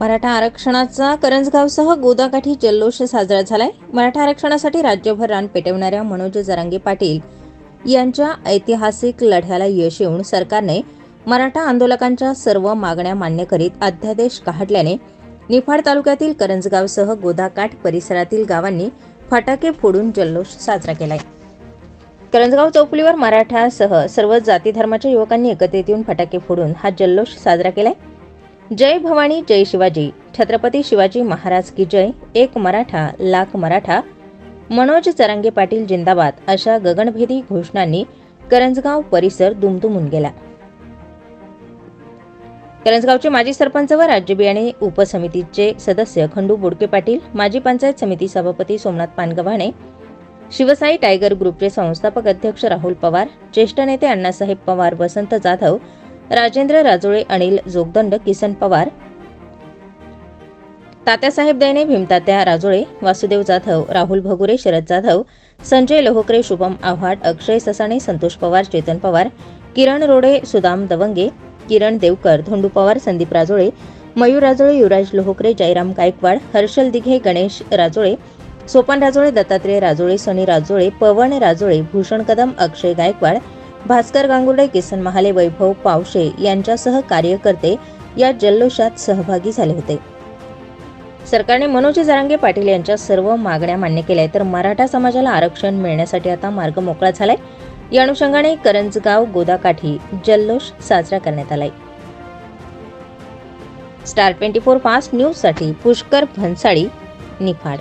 मराठा आरक्षणाचा करंजगावसह गोदाकाठी जल्लोष साजरा झालाय. मराठा आरक्षणासाठी राज्यभर रान पेटवणाऱ्या मनोज जरांगे पाटील यांच्या ऐतिहासिक लढ्याला यश येऊन सरकारने मराठा आंदोलकांच्या सर्व मागण्या मान्य करीत अध्यादेश काढल्याने निफाड तालुक्यातील करंजगावसह गोदाकाठ परिसरातील गावांनी फटाके फोडून जल्लोष साजरा केलाय. करंजगाव चौपलीवर मराठासह सर्व जाती धर्माच्या युवकांनी एकत्रित येऊन फटाके फोडून हा जल्लोष साजरा केलाय. जय भवानी जय शिवाजी. छत्रपती शिवाजी महाराज की जय. एक मराठा लाख मराठा. मनोज चरांगे पाटील जिंदाबाद अशा गगनभेदी घोषणांनी करंजगाव परिसर दुमदुमून गेला. करंजगावचे माजी सरपंच व राज्य बियाणे उपसमितीचे सदस्य खंडू बोडके पाटील माजी पंचायत समिती सभापती सोमनाथ पानगव्हाणे शिवसाई टायगर ग्रुपचे संस्थापक अध्यक्ष राहुल पवार ज्येष्ठ नेते अण्णासाहेब पवार वसंत जाधव राजेंद्र राजोळे अनिल जोगदंड किसन पवार. तात्यासाहेब दैने भीमतात्या राजोळे वासुदेव जाधव राहुल भगुरे शरद जाधव संजय लोहकरे शुभम आव्हाड अक्षय ससाणे संतोष पवार चेतन पवार किरण रोडे सुदाम दवंगे किरण देवकर धोंडू पवार संदीप राजोळे मयूर राजोळे युवराज लोहकरे जयराम गायकवाड हर्षल दिघे गणेश राजोळे सोपान राजोळे दत्तात्रय राजोळे सनी राजोळे पवन राजोळे भूषण कदम अक्षय गायकवाड भास्कर गांगुर्डे किसन महाले वैभव पावशे यांच्यासह कार्यकर्ते या जल्लोषात सहभागी झाले होते. सरकारने मनोज जरांगे पाटील यांच्या सर्व मागण्या मान्य केल्या तर मराठा समाजाला आरक्षण मिळण्यासाठी आता मार्ग मोकळा झालाय. या अनुषंगाने करंजगाव गोदाकाठी जल्लोष साजरा करण्यात आलाय. स्टार ट्वेंटी फोर फास्ट न्यूजसाठी पुष्कर भन्साळी निफाड.